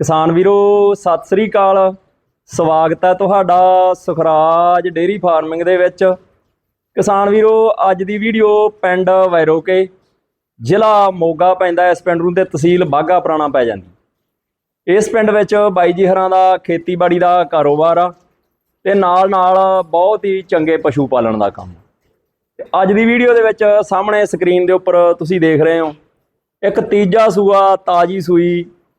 ਕਿਸਾਨ ਵੀਰੋ, ਸਤਿ ਸ੍ਰੀ ਅਕਾਲ। ਸਵਾਗਤ ਹੈ ਤੁਹਾਡਾ ਸੁਖਰਾਜ ਡੇਰੀ ਫਾਰਮਿੰਗ ਦੇ ਵਿੱਚ। ਕਿਸਾਨ ਵੀਰੋ, ਅੱਜ ਦੀ ਵੀਡੀਓ ਪਿੰਡ ਵੈਰੋਕੇ, ਜ਼ਿਲ੍ਹਾ ਮੋਗਾ ਪੈਂਦਾ ਇਸ ਪਿੰਡ ਨੂੰ ਤੇ ਤਹਿਸੀਲ ਬਾਗਾ ਪੁਰਾਣਾ ਪੈ ਜਾਂਦੀ। ਇਸ ਪਿੰਡ ਵਿੱਚ ਬਾਈ ਜੀ ਹਰਾਂ ਦਾ ਖੇਤੀਬਾੜੀ ਦਾ ਕਾਰੋਬਾਰ ਆ ਤੇ ਨਾਲ ਨਾਲ ਬਹੁਤ ਹੀ ਚੰਗੇ ਪਸ਼ੂ ਪਾਲਣ ਦਾ ਕੰਮ। ਤੇ ਅੱਜ ਦੀ ਵੀਡੀਓ ਦੇ ਵਿੱਚ ਸਾਹਮਣੇ ਸਕਰੀਨ ਦੇ ਉੱਪਰ ਤੁਸੀਂ ਦੇਖ ਰਹੇ ਹੋ, ਇੱਕ ਤੀਜਾ ਸੂਆ ਤਾਜੀ ਸੂਈ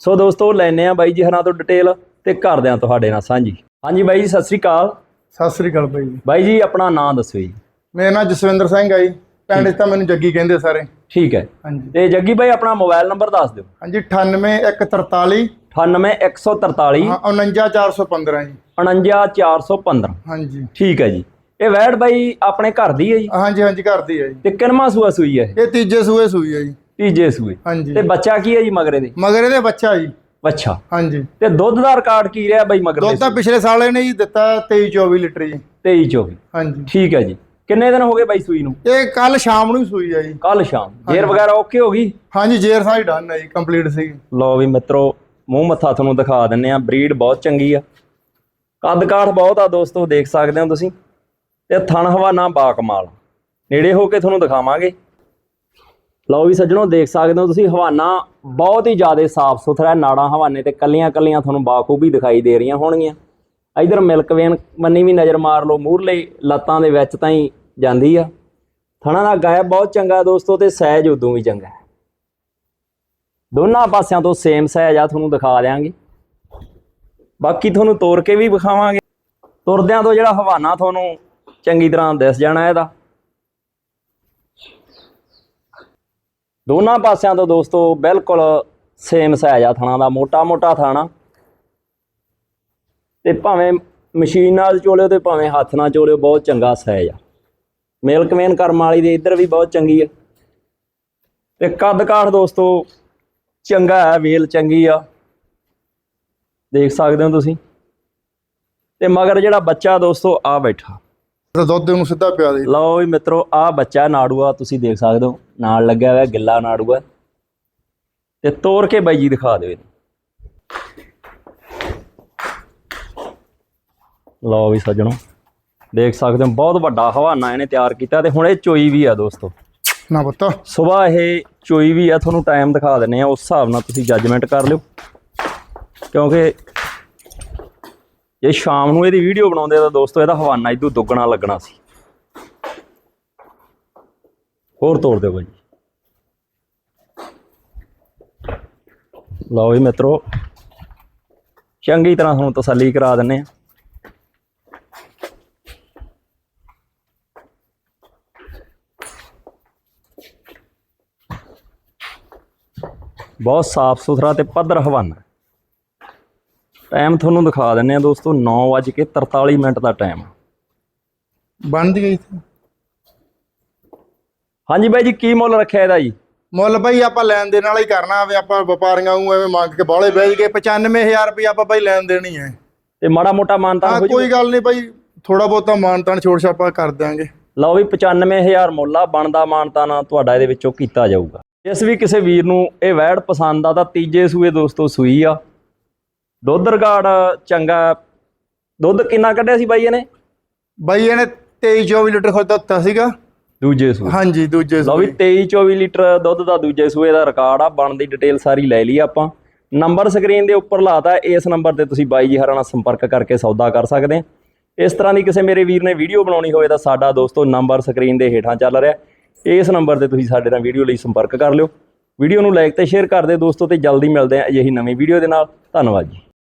ਸੋ ਦੋਸਤੋ ਲੈਨੇ ਆ ਬਾਈ ਜੀ ਹਰਾਂ ਤੋਂ ਡਿਟੇਲ ਤੇ ਕਰਦੇ ਆ ਤੁਹਾਡੇ ਨਾਲ ਸਾਂਝੀ। ਹਾਂਜੀ ਬਾਈ ਜੀ ਸਤਿ ਸ੍ਰੀ ਅਕਾਲ। ਸਤਿ ਸ੍ਰੀ ਅਕਾਲ ਬਾਈ ਜੀ। ਬਾਈ ਜੀ ਆਪਣਾ ਨਾਮ ਦੱਸੋ ਜੀ। ਮੇਰਾ ਨਾਮ ਜਸਵਿੰਦਰ ਸਿੰਘ ਆ ਜੀ। ਪਿੰਡ 'ਚ ਤਾਂ ਮੈਨੂੰ ਜੱਗੀ ਕਹਿੰਦੇ ਸਾਰੇ। ਠੀਕ ਹੈ। ਹਾਂਜੀ। ਤੇ ਜੱਗੀ ਬਾਈ ਆਪਣਾ ਮੋਬਾਈਲ ਨੰਬਰ ਦੱਸ ਦਿਓ। ਹਾਂਜੀ 98143 98143 ਹਾਂ 49415 ਜੀ। 49415 ਹਾਂਜੀ। ਠੀਕ ਹੈ ਜੀ। ਇਹ ਵੈੜ ਬਾਈ ਆਪਣੇ ਘਰ ਦੀ ਹੈ ਜੀ? ਹਾਂਜੀ ਹਾਂਜੀ ਘਰ ਦੀ ਹੈ ਜੀ। ਤੇ ਕਿੰਨਵਾਂ ਸੂਆ ਸੂਈ ਹੈ ਇਹ? ਇਹ ਤੀਜੇ ਸੂਏ ਸੂਈ ਹੈ ਜੀ। ਤੀਜੇ ਸੂਏ। ਹਾਂਜੀ। ਤੇ ਬੱਚਾ ਕੀ ਹੈ ਜੀ ਮਗਰੇ ਦੇ? ਮਗਰ ਇਹਦੇ ਬੱਚਾ ਜੀ। ਅੱਛਾ ਹਾਂਜੀ। ਤੇ ਦੁੱਧ ਦਾ ਰਿਕਾਰਡ ਕੀ ਰਿਹਾ ਬਾਈ ਮਗਰ ਦੁੱਧ ਤਾਂ ਪਿਛਲੇ ਸਾਲ ਇਹਨੇ ਜੀ ਦਿੱਤਾ 23 24 ਲੀਟਰ ਜੀ। 23 24 ਹਾਂਜੀ। ਠੀਕ ਹੈ ਜੀ। ਕਿੰਨੇ ਦਿਨ ਹੋ ਗਏ ਬਾਈ ਸੂਈ ਨੂੰ? ਇਹ ਕੱਲ ਸ਼ਾਮ ਨੂੰ ਹੀ ਸੂਈ ਆ ਜੀ। ਕੱਲ ਸ਼ਾਮ। ਜੇਰ ਵਗੈਰਾ ਓਕੇ ਹੋ ਗਈ? ਹਾਂਜੀ ਜੇਰ ਸਾਈ ਡਨ ਹੈ ਜੀ ਕੰਪਲੀਟ ਸੀ ਲਓ ਵੀ ਮਿੱਤਰੋ ਮੂੰਹ ਮੱਥਾ ਤੁਹਾਨੂੰ ਦਿਖਾ ਦਿੰਨੇ ਆ। ਬਰੀਡ ਬਹੁਤ ਚੰਗੀ ਆ। ਕੱਦ ਕਾਠ ਬਹੁਤ ਆ ਦੋਸਤੋ ਦੇਖ ਸਕਦੇ ਹੋ ਤੁਸੀਂ। ਤੇ ਥਣ ਹਵਾਨਾ ਬਾ ਕਮਾਲ ਨੇੜੇ ਹੋ ਕੇ ਤੁਹਾਨੂੰ ਦਿਖਾਵਾਂਗੇ। ਲਓ ਵੀ ਸੱਜਣੋ, ਦੇਖ ਸਕਦੇ ਹੋ ਤੁਸੀਂ, ਹਵਾਨਾ ਬਹੁਤ ਹੀ ਜ਼ਿਆਦਾ ਸਾਫ਼ ਸੁਥਰਾ ਹੈ, ਨਾੜਾਂ ਹਵਾਨੇ ਤੇ ਕੱਲੀਆਂ ਕੱਲੀਆਂ ਤੁਹਾਨੂੰ ਬਾਖੂਬੀ ਦਿਖਾਈ ਦੇ ਰਹੀਆਂ ਹੋਣਗੀਆਂ। ਇਧਰ ਮਿਲਕ ਵੇਨ ਮੰਨੀ ਵੀ ਨਜ਼ਰ ਮਾਰ ਲਓ, ਮੂਹਰਲੇ ਲੱਤਾਂ ਦੇ ਵਿੱਚ ਤਾਂ ਹੀ ਜਾਂਦੀ ਆ। ਥਣਾ ਦਾ ਗਾਇਬ ਬਹੁਤ ਚੰਗਾ ਦੋਸਤੋ ਤੇ ਸਹਿਜ ਉਦੋਂ ਵੀ ਚੰਗਾ ਦੋਨਾਂ ਪਾਸਿਆਂ ਤੋਂ ਸੇਮ ਸਹਿਜ ਆ, ਤੁਹਾਨੂੰ ਦਿਖਾ ਦਿਆਂਗੇ। ਬਾਕੀ ਤੁਹਾਨੂੰ ਤੋੜ ਕੇ ਵੀ ਵਿਖਾਵਾਂਗੇ। ਤੁਰਦਿਆਂ ਤੋਂ ਜਿਹੜਾ ਹਵਾਨਾ ਤੁਹਾਨੂੰ ਚੰਗੀ ਤਰ੍ਹਾਂ ਦਿਸ ਜਾਣਾ ਇਹਦਾ। ਦੋਨਾਂ ਪਾਸਿਆਂ ਤੋਂ ਦੋਸਤੋ ਬਿਲਕੁਲ ਸੇਮ ਸਾਈਜ਼ ਆ ਥਣਾ ਦਾ ਮੋਟਾ ਮੋਟਾ ਥਾਣਾ। ਤੇ ਭਾਵੇਂ ਮਸ਼ੀਨ ਨਾਲ ਚੋਲਿਓ ਤੇ ਭਾਵੇਂ ਹੱਥ ਨਾਲ ਚੋਲਿਓ ਬਹੁਤ ਚੰਗਾ ਸਾਈਜ਼ ਆ। ਮੇਲ ਕਮੇਨ ਕਰਮ ਵਾਲੀ ਦੇ ਇੱਧਰ ਵੀ ਬਹੁਤ ਚੰਗੀ ਆ। ਤੇ ਕੱਦ ਕਾਠ ਦੋਸਤੋ ਚੰਗਾ ਹੈ ਵੇਲ ਚੰਗੀ ਆ। ਦੇਖ ਸਕਦੇ ਹੋ ਤੁਸੀਂ। ਤੇ ਮਗਰ ਜਿਹੜਾ ਬੱਚਾ ਦੋਸਤੋ ਆ ਬੈਠਾ। ਤਾਂ ਦੁੱਧ ਨੂੰ ਸਿੱਧਾ ਪਿਆ ਦੇ। ਲਓ ਵੀ ਮਿੱਤਰੋ ਆ ਬੱਚਾ ਨਾੜੂਆ ਤੁਸੀਂ ਦੇਖ ਸਕਦੇ ਹੋ। ਨਾਲ ਲੱਗਿਆ ਹੋਇਆ ਗਿੱਲਾ ਨਾੜੂਆ। ਤੇ ਤੋੜ ਕੇ ਬਾਈ ਜੀ ਦਿਖਾ ਦਿਓ ਲਓ ਵੀ ਸੱਜਣੋ ਦੇਖ ਸਕਦੇ ਹੋ ਬਹੁਤ ਵੱਡਾ ਹਵਾਨਾ ਇਹਨੇ ਤਿਆਰ ਕੀਤਾ ਤੇ ਹੁਣ ਇਹ ਚੋਈ ਵੀ ਆ ਦੋਸਤੋ। ਨਾ ਪੁੱਤ। ਸਵੇਰ ਇਹ ਚੋਈ ਵੀ ਆ ਤੁਹਾਨੂੰ ਟਾਈਮ ਦਿਖਾ ਦਿੰਨੇ ਆ ਉਸ ਹਿਸਾਬ ਨਾਲ ਤੁਸੀਂ ਜੱਜਮੈਂਟ ਕਰ ਲਿਓ। ਕਿਉਂਕਿ ਜੇ ਸ਼ਾਮ ਨੂੰ ਇਹਦੀ ਵੀਡੀਓ ਬਣਾਉਂਦੇ ਤਾਂ ਦੋਸਤੋ ਇਹਦਾ ਹਵਾਨਾ ਇਦੋਂ ਦੁੱਗਣਾ ਲੱਗਣਾ ਸੀ। ਹੋਰ ਤੋੜ ਦਿਓ ਭਾਈ ਲਓ ਜੀ ਮਿੱਤਰੋ, ਚੰਗੀ ਤਰ੍ਹਾਂ ਤੁਹਾਨੂੰ ਤਸੱਲੀ ਕਰਾ ਦਿੰਨੇ ਆ ਬਹੁਤ ਸਾਫ਼ ਸੁਥਰਾ ਤੇ ਪੱਧਰ ਹਵਾਨਾ। ਟਾਈਮ ਤੁਹਾਨੂੰ ਦਿਖਾ ਦਿੰਨੇ ਆ ਦੋਸਤੋ 9:43 ਮਿੰਟ ਦਾ ਟਾਈਮ। ਬਣਦੀ ਗਈ। ਸੀ। ਹਾਂਜੀ ਬਾਈ ਜੀ ਕੀ ਮੁੱਲ ਰੱਖਿਆ ਇਹਦਾ ਜੀ? ਮੁੱਲ ਬਈ ਆਪਾਂ ਲੈਣ ਦੇਣ ਵਾਲਾ ਹੀ ਕਰਨਾ ਵੀ ਆਪਾਂ ਵਪਾਰੀਆਂ ਨੂੰ ਐਵੇਂ ਮੰਗ ਕੇ ਬਾਹਲੇ ਵੇਚ ਕੇ 95000 ਰੁਪਏ ਆਪਾਂ ਬਈ ਲੈਣ ਦੇਣੀ ਹੈ। ਤੇ ਮਾੜਾ ਮੋਟਾ ਮਾਨਤਾਨ ਹਾਂ ਜੀ ਕੋਈ ਗੱਲ ਨਹੀਂ ਬਈ ਥੋੜਾ ਬਹੁਤਾ ਮਾਨਤਾਨ ਛੋੜ ਛਾਪਾ ਕਰ ਦਿਆਂਗੇ। ਲਓ ਵੀ 95000 ਮੁੱਲ ਆ ਬਣਦਾ ਮਾਨਤਾਨ ਤੁਹਾਡਾ ਇਹਦੇ ਵਿੱਚੋਂ ਕੀਤਾ ਜਾਊਗਾ। ਜਿਸ ਵੀ ਕਿਸੇ ਵੀਰ ਨੂੰ ਇਹ ਵੈੜ ਪਸੰਦ ਆ ਤਾਂ ਤੀਜੇ ਸੂਏ ਦੋਸਤੋ ਸੂਈ ਆ। ਦੁੱਧ ਰਿਕਾਰਡ ਚੰਗਾ ਦੁੱਧ ਕਿੰਨਾ ਕੱਢਿਆ ਸੀ ਬਾਈ ਇਹਨੇ? ਬਈ ਇਹਨੇ 23 24 ਲੀਟਰ ਖੁਦ ਦਿੱਤਾ ਸੀਗਾ। ਦੂਜੇ ਸੂਏ। ਹਾਂਜੀ ਦੂਜੇ ਲਓ ਵੀ ਸੂਏ। 23 24 ਲੀਟਰ ਦੁੱਧ ਦਾ ਦੂਜੇ ਸੂਏ ਦਾ ਰਿਕਾਰਡ ਆ ਬਣਦੀ ਡਿਟੇਲ ਸਾਰੀ ਲੈ ਲਈ ਆਪਾਂ। ਨੰਬਰ ਸਕਰੀਨ ਦੇ ਉੱਪਰ ਲਾਤਾ ਇਸ ਨੰਬਰ ਤੇ ਤੁਸੀਂ ਬਾਈ ਜੀ ਹਰਾਂ ਨਾਲ ਸੰਪਰਕ ਕਰਕੇ ਸੌਦਾ ਕਰ ਸਕਦੇ ਆ। ਇਸ ਤਰ੍ਹਾਂ ਦੀ ਕਿਸੇ ਮੇਰੇ ਵੀਰ ਨੇ ਵੀਡੀਓ ਬਣਾਉਣੀ ਹੋਵੇ ਤਾਂ ਸਾਡਾ ਦੋਸਤੋ ਨੰਬਰ ਸਕਰੀਨ ਦੇ ਹੇਠਾਂ ਚੱਲ ਰਿਹਾ। ਇਸ ਨੰਬਰ ਤੇ ਤੁਸੀਂ ਸਾਡੇ ਨਾਲ ਵੀਡੀਓ ਲਈ ਸੰਪਰਕ ਕਰ ਲਿਓ। ਵੀਡੀਓ ਨੂੰ ਲਾਈਕ ਤੇ ਸ਼ੇਅਰ ਕਰ ਦਿਓ ਦੋਸਤੋ ਤੇ ਜਲਦੀ ਮਿਲਦੇ ਆ ਅਜਿਹੀ ਨਵੀਂ ਵੀਡੀਓ ਦੇ ਨਾਲ। ਧੰਨਵਾਦ ਜੀ।